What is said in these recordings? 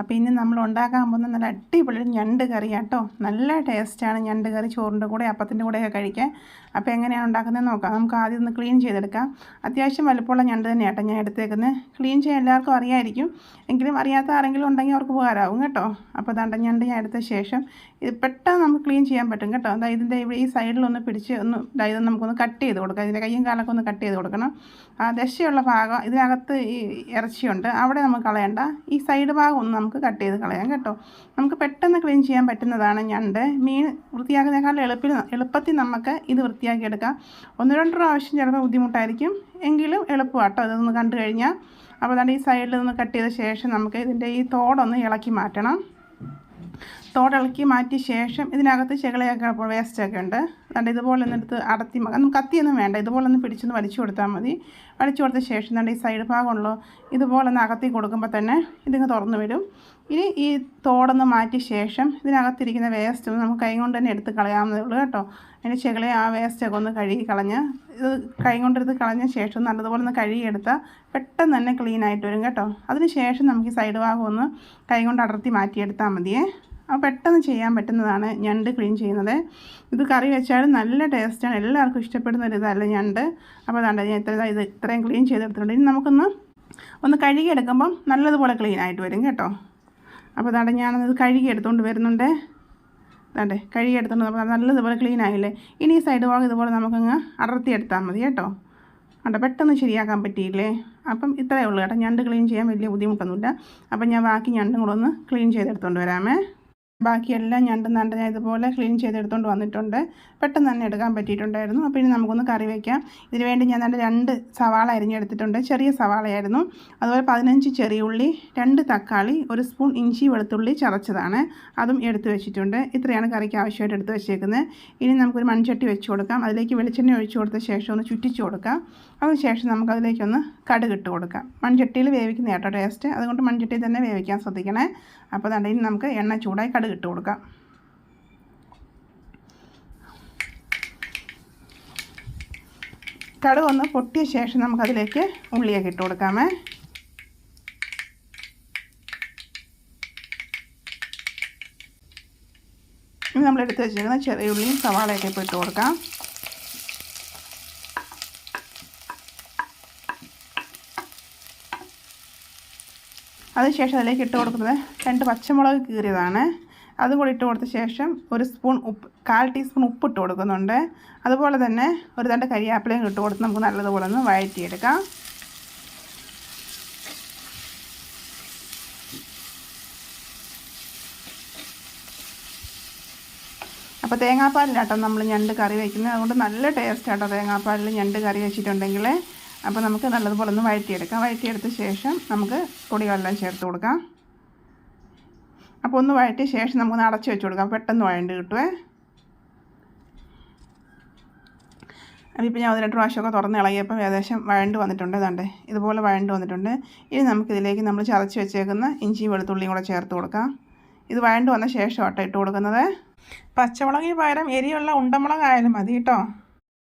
അപ്പോൾ ഇനി നമ്മൾ ഉണ്ടാക്കാൻ പോകുന്ന നല്ല അടിപൊളി ഞണ്ട് കറി കേട്ടോ നല്ല ടേസ്റ്റാണ് ഞണ്ട് കറി ചോറിന്റെ കൂടെ അപ്പത്തിന്റെ കൂടെയൊക്കെ കഴിക്കാൻ. അപ്പോൾ എങ്ങനെയാണ് ഉണ്ടാക്കുന്നത് നോക്കാം. നമുക്ക് ആദ്യം ഒന്ന് ക്ലീൻ ചെയ്തെടുക്കാം. അത്യാവശ്യം വലുപ്പമുള്ള ഞണ്ട് തന്നെ തന്നെയാട്ടോ ഞാൻ എടുത്തേക്കുന്നത് ക്ലീൻ ചെയ്യാൻ എല്ലാവർക്കും അറിയായിരിക്കും. എങ്കിലും അറിയാത്ത ആരെങ്കിലും ഉണ്ടെങ്കിൽ അവർക്ക് ഉപകാരമാവും കേട്ടോ. അപ്പോൾ ദണ്ട ഞണ്ട് ഞാൻ എടുത്ത ശേഷം ഇത് പെട്ടെന്ന് നമുക്ക് ക്ലീൻ ചെയ്യാൻ പറ്റും കേട്ടോ. അതായത് ഇതിന്റെ ഇവിടെ ഈ സൈഡിലൊന്ന് പിടിച്ച് ഒന്ന് അതായത് നമുക്കൊന്ന് കട്ട് ചെയ്ത് കൊടുക്കാം. ഇതിന്റെ കയ്യും കാലൊക്കെ ഒന്ന് കട്ട് ചെയ്ത് കൊടുക്കണം. ആ ദശയുള്ള ഭാഗം ഇതിനകത്ത് ഈ ഇറച്ചിയുണ്ട്. അവിടെ നമുക്ക് കളയണ്ട. ഈ സൈഡ് ഭാഗം ഒന്ന് നമുക്ക് കട്ട് ചെയ്ത് കളയാം കേട്ടോ. നമുക്ക് പെട്ടെന്ന് ക്ലീൻ ചെയ്യാൻ പറ്റുന്നതാണ് ഞണ്ട്. മീൻ വൃത്തിയാക്കുന്നതിനേക്കാൾ എളുപ്പിൽ എളുപ്പത്തിൽ നമുക്ക് ഇത് വൃത്തിയാക്കിയെടുക്കാം ഒന്ന് രണ്ട് പ്രാവശ്യം ചിലപ്പോൾ ബുദ്ധിമുട്ടായിരിക്കും. എങ്കിലും എളുപ്പമാട്ടോ. ഇതൊന്ന് കണ്ടു കഴിഞ്ഞാൽ. അപ്പോൾ അതാണ്ട് ഈ സൈഡിൽ നിന്ന് കട്ട് ചെയ്ത ശേഷം നമുക്ക് ഇതിന്റെ ഈ തോടൊന്ന് ഇളക്കി മാറ്റണം. തോടിളക്കി മാറ്റിയ ശേഷം ഇതിനകത്ത് ചെകളയൊക്കെ വേസ്റ്റൊക്കെ ഉണ്ട്. അതുകൊണ്ട് ഇതുപോലെ ഒന്ന് എടുത്ത് അടത്തി നമുക്ക് കത്തിയൊന്നും വേണ്ട. ഇതുപോലെ ഒന്ന് പിടിച്ചൊന്ന് വലിച്ചു കൊടുത്താൽ മതി. വലിച്ചു കൊടുത്ത ശേഷം നമ്മുടെ ഈ സൈഡ് ഭാഗമുള്ളൂ ഇതുപോലെ ഒന്ന് അകത്തി കൊടുക്കുമ്പോൾ തന്നെ ഇതിങ്ങ് തുറന്നു വരും. ഇനി ഈ തോടൊന്ന് മാറ്റിയ ശേഷം ഇതിനകത്തിരിക്കുന്ന വേസ്റ്റ് നമുക്ക് കൈ കൊണ്ട് തന്നെ എടുത്ത് കളയാവുന്നതേ ഉള്ളൂ കേട്ടോ. അതിന്റെ ചെകളെ ആ വേസ്റ്റൊക്കെ ഒന്ന് കഴുകി കളഞ്ഞ് ഇത് കൈ കൊണ്ടെടുത്ത് കളഞ്ഞ ശേഷം നല്ലതുപോലെ ഒന്ന് കഴുകിയെടുത്താൽ പെട്ടെന്ന് തന്നെ ക്ലീൻ ആയിട്ട് വരും കേട്ടോ. അതിന് ശേഷം നമുക്ക് ഈ സൈഡ് ഭാഗം ഒന്ന് കൈ കൊണ്ട് അടർത്തി മാറ്റിയെടുത്താൽ മതിയേ. അപ്പോൾ പെട്ടെന്ന് ചെയ്യാൻ പറ്റുന്നതാണ് ഞണ്ട് ക്ലീൻ ചെയ്യുന്നത്. ഇത് കറി വെച്ചാലും നല്ല ടേസ്റ്റാണ്. എല്ലാവർക്കും ഇഷ്ടപ്പെടുന്ന ഒരു ഇതല്ല ഞണ്ട്. അപ്പോൾ അതാണ്ട് ഞാൻ ഇത്ര ഇത് ഇത്രയും ക്ലീൻ ചെയ്തെടുത്തിട്ടുണ്ട്. ഇനി നമുക്കൊന്ന് ഒന്ന് കഴുകിയെടുക്കുമ്പം നല്ലതുപോലെ ക്ലീൻ ആയിട്ട് വരും കേട്ടോ. അപ്പോൾ അതാണ്ട് ഞാനത് കഴുകി എടുത്തുകൊണ്ട് വരുന്നുണ്ട്. അതാണ്ടേ കഴുകി എടുത്തുകൊണ്ട് നമുക്ക് നല്ലതുപോലെ ക്ലീൻ ആയില്ലേ? ഇനി ഈ സൈഡ് ഭാഗം ഇതുപോലെ നമുക്കങ്ങ് അടർത്തി എടുത്താൽ മതി കേട്ടോ. അണ്ട പെട്ടെന്ന് ശരിയാക്കാൻ പറ്റിയില്ലേ? അപ്പം ഇത്രയേ ഉള്ളൂ കേട്ടോ. ഞണ്ട് ക്ലീൻ ചെയ്യാൻ വലിയ ബുദ്ധിമുട്ടൊന്നുമില്ല. അപ്പം ഞാൻ ബാക്കി ഞണ്ടും കൂടെ ഒന്ന് ക്ലീൻ ചെയ്തെടുത്തുകൊണ്ട് വരാമേ. ബാക്കിയെല്ലാം ഞണ്ടും നണ്ട് ഞാൻ ഇതുപോലെ ക്ലീൻ ചെയ്തെടുത്തുകൊണ്ട് വന്നിട്ടുണ്ട്. പെട്ടെന്ന് തന്നെ എടുക്കാൻ പറ്റിയിട്ടുണ്ടായിരുന്നു. അപ്പോൾ ഇനി നമുക്കൊന്ന് കറി വയ്ക്കാം ഇതിന് വേണ്ടി ഞാൻ നല്ല രണ്ട് സവാള അരിഞ്ഞെടുത്തിട്ടുണ്ട്. ചെറിയ സവാളയായിരുന്നു. അതുപോലെ പതിനഞ്ച് ചെറിയ ഉള്ളി രണ്ട് തക്കാളി ഒരു സ്പൂൺ ഇഞ്ചി വെളുത്തുള്ളി ചതച്ചതാണ്. അതും എടുത്ത് വെച്ചിട്ടുണ്ട്. ഇത്രയാണ് കറിക്ക് ആവശ്യമായിട്ട് എടുത്ത് വെച്ചേക്കുന്നത്. ഇനി നമുക്കൊരു മൺചട്ടി വെച്ച് കൊടുക്കാം. അതിലേക്ക് വെളിച്ചെണ്ണ ഒഴിച്ചു കൊടുത്ത ശേഷം ഒന്ന് ചുറ്റിച്ച് കൊടുക്കാം. അതിനുശേഷം നമുക്കതിലേക്കൊന്ന് കടുക് ഇട്ട് കൊടുക്കാം. മൺചട്ടിയിൽ വേവിക്കുന്ന കേട്ടോ ടേസ്റ്റ് അതുകൊണ്ട് മൺചട്ടിയിൽ തന്നെ വേവിക്കാൻ ശ്രദ്ധിക്കണേ. അപ്പോൾ അതുകൊണ്ട് ഇനി നമുക്ക് എണ്ണ ചൂടായി കടുക് ഇട്ട് കൊടുക്കാം. കടുക് ഒന്ന് പൊട്ടിയ ശേഷം നമുക്കതിലേക്ക് ഉള്ളിയൊക്കെ ഇട്ട് കൊടുക്കാമേ. ഇനി നമ്മൾ എടുത്ത് വെച്ചിരിക്കുന്ന ചെറിയ ഉള്ളിയും സവാളയൊക്കെ ഇപ്പോൾ ഇട്ട് കൊടുക്കാം. അതിനുശേഷം അതിലേക്ക് ഇട്ട് കൊടുക്കുന്നത് രണ്ട് പച്ചമുളക് കീറിയതാണ്. അതും കൂടി ഇട്ട് കൊടുത്ത ശേഷം ഒരു സ്പൂൺ ഉപ്പ് കാൽ ടീസ്പൂൺ ഉപ്പ് ഇട്ട് കൊടുക്കുന്നുണ്ട്. അതുപോലെ തന്നെ ഒരു രണ്ട് കരിയാപ്പിലയും ഇട്ട് കൊടുത്ത് നമുക്ക് നല്ലതുപോലെ ഒന്ന് വഴറ്റിയെടുക്കാം. അപ്പോൾ തേങ്ങാപ്പാലിലാട്ടോ നമ്മൾ ഞണ്ട് കറി വയ്ക്കുന്നത് അതുകൊണ്ട് നല്ല ടേസ്റ്റ് ആട്ടോ തേങ്ങാപ്പാലിൽ ഞണ്ട് കറി വെച്ചിട്ടുണ്ടെങ്കിൽ. അപ്പോൾ നമുക്ക് നല്ലതുപോലെ ഒന്ന് വഴറ്റിയെടുക്കാം. വഴറ്റിയെടുത്ത ശേഷം നമുക്ക് പൊടികളെല്ലാം ചേർത്ത് കൊടുക്കാം. അപ്പോൾ ഒന്ന് വഴറ്റിയ ശേഷം നമുക്ക് അടച്ചു വെച്ച് കൊടുക്കാം. പെട്ടെന്ന് വഴണ്ട് കിട്ടുമേ ഇപ്പോൾ ഞാൻ ഒന്ന് രണ്ട് പ്രാവശ്യമൊക്കെ തുറന്ന് ഇളകിയപ്പോൾ ഏകദേശം വഴണ്ട് വന്നിട്ടുണ്ട് ഇതാണ്ടേ ഇതുപോലെ വഴണ്ട് വന്നിട്ടുണ്ട്. ഇനി നമുക്കിതിലേക്ക് നമ്മൾ ചതച്ച് വെച്ചേക്കുന്ന ഇഞ്ചി വെളുത്തുള്ളിയും കൂടെ ചേർത്ത് കൊടുക്കാം. ഇത് വഴണ്ട് വന്ന ശേഷം കേട്ടോ ഇട്ട് കൊടുക്കുന്നത്. പച്ചമുളകിന് പകരം എരിയുള്ള ഉണ്ടമുളകായാലും മതി കേട്ടോ.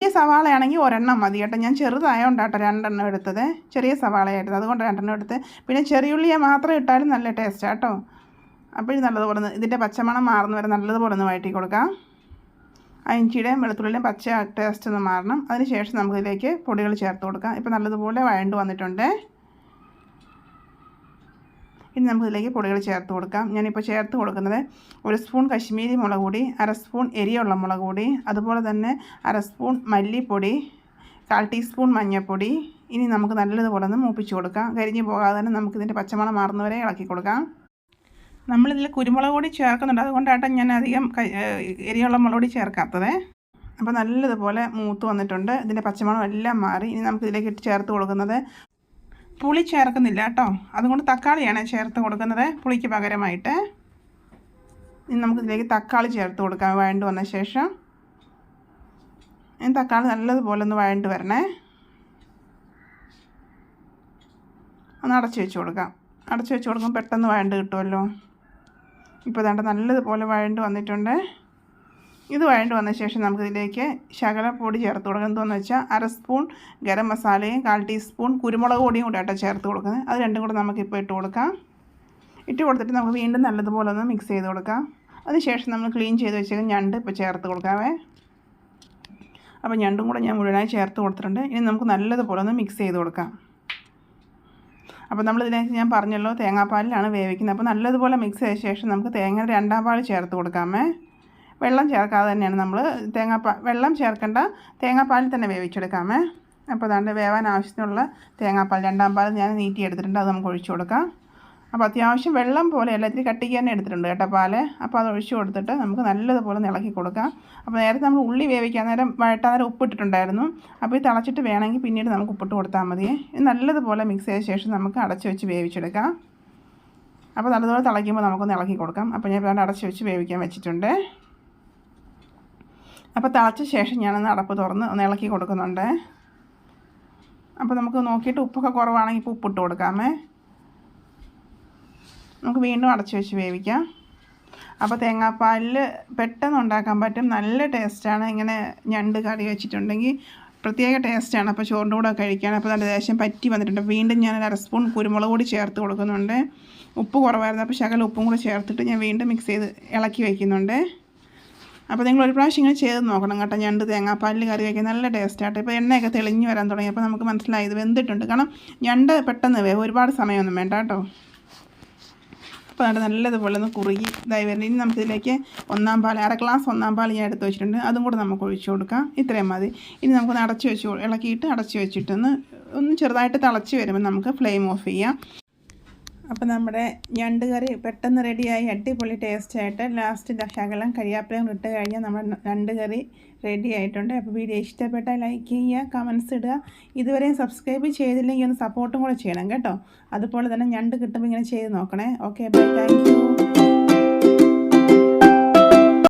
ചെറിയ സവാളയാണെങ്കിൽ ഒരെണ്ണം മതി കേട്ടോ. ഞാൻ ചെറുതായതുകൊണ്ട് കേട്ടോ രണ്ടെണ്ണം എടുത്തത്. ചെറിയ സവാളയായിട്ട് അതുകൊണ്ട് രണ്ടെണ്ണം എടുത്ത്. പിന്നെ ചെറിയുള്ളിയെ മാത്രം ഇട്ടാലും നല്ല ടേസ്റ്റാണ് കേട്ടോ. അപ്പോൾ ഇത് നല്ലതുപോലെ ഇതിന്റെ പച്ചമണം മാറുന്ന വരെ നല്ലതുപോലെ ഒന്ന് വഴറ്റി കൊടുക്കാം. ആ ഇഞ്ചിയുടെയും വെളുത്തുള്ളിയുടെയും പച്ച ടേസ്റ്റ് ഒന്ന് മാറണം. അതിന് ശേഷം നമുക്കിതിലേക്ക് പൊടികൾ ചേർത്ത് കൊടുക്കാം. ഇപ്പോൾ നല്ലതുപോലെ വഴണ്ട് വന്നിട്ടുണ്ട്. ഇനി നമുക്കിതിലേക്ക് പൊടികൾ ചേർത്ത് കൊടുക്കാം. ഞാനിപ്പോൾ ചേർത്ത് കൊടുക്കുന്നത് ഒരു സ്പൂൺ കശ്മീരി മുളക് പൊടി അര സ്പൂൺ എരിയുള്ള മുളക് പൊടി അതുപോലെ തന്നെ അര സ്പൂൺ മല്ലിപ്പൊടി കാൽ ടീസ്പൂൺ മഞ്ഞൾപ്പൊടി. ഇനി നമുക്ക് നല്ലതുപോലെ ഒന്ന് മൂപ്പിച്ച് കൊടുക്കാം. കരിഞ്ഞ് പോകാതെ തന്നെ നമുക്കിതിന്റെ പച്ചമണം മാറുന്നവരെ ഇളക്കി കൊടുക്കാം. നമ്മളിതിൽ കുരുമുളക് പൊടി ചേർക്കുന്നുണ്ട്. അതുകൊണ്ടാട്ടോ ഞാൻ അധികം എരിയുള്ള മുളക് പൊടി ചേർക്കാത്തത്. അപ്പോൾ നല്ലതുപോലെ മൂത്ത് വന്നിട്ടുണ്ട്. ഇതിന്റെ പച്ചമണം എല്ലാം മാറി. ഇനി നമുക്കിതിലേക്ക് ഇട്ട് ചേർത്ത് കൊടുക്കുന്നത് പുളി ചേർക്കുന്നില്ല കേട്ടോ. അതുകൊണ്ട് തക്കാളിയാണ് ചേർത്ത് കൊടുക്കുന്നത് പുളിക്ക് പകരമായിട്ട്. ഇനി നമുക്കിതിലേക്ക് തക്കാളി ചേർത്ത് കൊടുക്കാം വഴണ്ട് വന്ന ശേഷം. ഇനി തക്കാളി നല്ലതുപോലെ ഒന്ന് വഴണ്ട് വരണേ. ഒന്ന് അടച്ചു വെച്ച് കൊടുക്കാം. അടച്ചു വെച്ച് കൊടുക്കുമ്പോൾ പെട്ടെന്ന് വഴണ്ട് കിട്ടുമല്ലോ ഇപ്പോൾ ഇതാണ്ട് നല്ലതുപോലെ വഴണ്ട് വന്നിട്ടുണ്ട്. ഇത് വഴണ്ട് വന്ന ശേഷം നമുക്കിതിലേക്ക് ശകലപ്പൊടി പൊടി ചേർത്ത് കൊടുക്കുക എന്താണെന്ന് വെച്ചാൽ അര സ്പൂൺ ഗരം മസാലയും കാൽ ടീസ്പൂൺ കുരുമുളക് പൊടിയും കൂടെ ആട്ടോ ചേർത്ത് കൊടുക്കുന്നത്. അത് രണ്ടും കൂടെ നമുക്കിപ്പോൾ ഇട്ട് കൊടുക്കാം. ഇട്ട് കൊടുത്തിട്ട് നമുക്ക് വീണ്ടും നല്ലതുപോലെ ഒന്ന് മിക്സ് ചെയ്ത് കൊടുക്കാം. അതിനുശേഷം നമ്മൾ ക്ലീൻ ചെയ്ത് വെച്ചേക്കുന്ന ഞണ്ട് ഇപ്പോൾ ചേർത്ത് കൊടുക്കാമേ അപ്പോൾ ഞണ്ടും കൂടെ ഞാൻ മുഴുവനായി ചേർത്ത് കൊടുത്തിട്ടുണ്ട്. ഇനി നമുക്ക് നല്ലതുപോലെ ഒന്ന് മിക്സ് ചെയ്ത് കൊടുക്കാം. അപ്പോൾ നമ്മൾ ഇതിലേക്ക് ഞാൻ പറഞ്ഞല്ലോ തേങ്ങാപ്പാലിലാണ് വേവിക്കുന്നത്. അപ്പോൾ നല്ലതുപോലെ മിക്സ് ചെയ്ത ശേഷം നമുക്ക് തേങ്ങയുടെ രണ്ടാം പാൽ ചേർത്ത് കൊടുക്കാമേ. വെള്ളം ചേർക്കാതെ തന്നെയാണ് നമ്മൾ തേങ്ങാപ്പാൽ വെള്ളം ചേർക്കേണ്ട തേങ്ങാപ്പാലിൽ തന്നെ വേവിച്ചെടുക്കാമേ. അപ്പോൾ അതാണ്ട് വേവാൻ ആവശ്യത്തിനുള്ള തേങ്ങാപ്പാൽ രണ്ടാം പാൽ ഞാൻ നീറ്റി എടുത്തിട്ടുണ്ട് അത് നമുക്ക് ഒഴിച്ചു കൊടുക്കാം. അപ്പോൾ അത്യാവശ്യം വെള്ളം പോലെ ഇത്തിരി കട്ടിക്ക് തന്നെ എടുത്തിട്ടുണ്ട് കേട്ടോ പാൽ. അപ്പോൾ അത് ഒഴിച്ചു കൊടുത്തിട്ട് നമുക്ക് നല്ലതുപോലെ ഇളക്കി കൊടുക്കാം. അപ്പോൾ നേരത്തെ നമ്മൾ ഉള്ളി വേവിക്കാൻ നേരം വഴട്ടാൻ നേരം ഉപ്പിട്ടിട്ടുണ്ടായിരുന്നു. അപ്പോൾ ഇത് തിളച്ചിട്ട് വേണമെങ്കിൽ പിന്നീട് നമുക്ക് ഉപ്പിട്ട് കൊടുത്താൽ മതി. ഇത് നല്ലതുപോലെ മിക്സ് ചെയ്ത ശേഷം നമുക്ക് അടച്ച് വെച്ച് വേവിച്ചെടുക്കാം. അപ്പോൾ നല്ലതുപോലെ തിളയ്ക്കുമ്പോൾ നമുക്കൊന്ന് ഇളക്കി കൊടുക്കാം. അപ്പോൾ ഞാൻ ഇവിടെ അടച്ച് വെച്ച് വേവിക്കാൻ വെച്ചിട്ടുണ്ട്. അപ്പോൾ തിളച്ച ശേഷം ഞാനൊന്ന് അടപ്പ് തുറന്ന് ഒന്ന് ഇളക്കി കൊടുക്കുന്നുണ്ട്. അപ്പോൾ നമുക്ക് നോക്കിയിട്ട് ഉപ്പൊക്കെ കുറവാണെങ്കിൽ ഇപ്പോൾ ഉപ്പിട്ട് കൊടുക്കാമേ. നമുക്ക് വീണ്ടും അടച്ചു വെച്ച് വേവിക്കാം. അപ്പോൾ തേങ്ങാപ്പാലിൽ പെട്ടെന്ന് ഉണ്ടാക്കാൻ പറ്റും. നല്ല ടേസ്റ്റാണ്. ഇങ്ങനെ ഞണ്ട് കറി വെച്ചിട്ടുണ്ടെങ്കിൽ പ്രത്യേക ടേസ്റ്റാണ്. അപ്പോൾ ചോറിന്റെ കൂടെ കഴിക്കാൻ അപ്പോൾ നല്ല ദേശം പറ്റി വന്നിട്ടുണ്ട്. വീണ്ടും ഞാൻ അര സ്പൂൺ കുരുമുളക് കൂടി ചേർത്ത് കൊടുക്കുന്നുണ്ട്. ഉപ്പ് കുറവായിരുന്നു. അപ്പോൾ ശകലം ഉപ്പും കൂടി ചേർത്തിട്ട് ഞാൻ വീണ്ടും മിക്സ് ചെയ്ത് ഇളക്കി വയ്ക്കുന്നുണ്ട് അപ്പോൾ നിങ്ങൾ ഒരു പ്രാവശ്യം ഇങ്ങനെ ചെയ്ത് നോക്കണം കേട്ടോ. ഞണ്ട് തേങ്ങാപ്പാലിൽ കറി വയ്ക്കാൻ നല്ല ടേസ്റ്റായിട്ട് ഇപ്പോൾ എണ്ണയൊക്കെ തെളിഞ്ഞ് വരാൻ തുടങ്ങി. അപ്പോൾ നമുക്ക് മനസ്സിലായി ഇത് വെന്തിട്ടുണ്ട്. കാരണം ഞണ്ട് പെട്ടെന്ന് വേവ് ഒരുപാട് സമയമൊന്നും വേണ്ട കേട്ടോ. അപ്പോൾ നല്ലതുപോലെ ഒന്ന് കുറുകി ഇതായി വരുന്നത് ഇനി നമുക്കിതിലേക്ക് ഒന്നാം പാൽ അര ഗ്ലാസ് ഒന്നാം പാൽ ഞാൻ എടുത്ത് വെച്ചിട്ടുണ്ട്. അതും കൂടെ നമുക്ക് ഒഴിച്ചു കൊടുക്കാം. ഇത്രയും മതി. ഇനി നമുക്കൊന്ന് അടച്ച് വെച്ച് ഇളക്കിയിട്ട് അടച്ച് വെച്ചിട്ടൊന്ന് ഒന്ന് ചെറുതായിട്ട് തിളച്ച് വരുമ്പോൾ നമുക്ക് ഫ്ലെയിം ഓഫ് ചെയ്യാം. അപ്പോൾ നമ്മുടെ ഞണ്ട് കറി പെട്ടെന്ന് റെഡിയായി അടിപൊളി ടേസ്റ്റ് ആയിട്ട്. ലാസ്റ്റ് ശകലം കരിയാപ്പിലും ഇട്ട് കഴിഞ്ഞാൽ നമ്മുടെ ഞണ്ട് കറി റെഡി ആയിട്ടുണ്ട്. അപ്പോൾ വീഡിയോ ഇഷ്ടപ്പെട്ടാൽ ലൈക്ക് ചെയ്യുക കമൻസ് ഇടുക. ഇതുവരെയും സബ്സ്ക്രൈബ് ചെയ്തില്ലെങ്കിൽ ഒന്ന് സപ്പോർട്ടും കൂടെ ചെയ്യണം കേട്ടോ. അതുപോലെ തന്നെ ഞണ്ട് കിട്ടുമ്പോൾ ഇങ്ങനെ ചെയ്ത് നോക്കണേ. Okay bye thank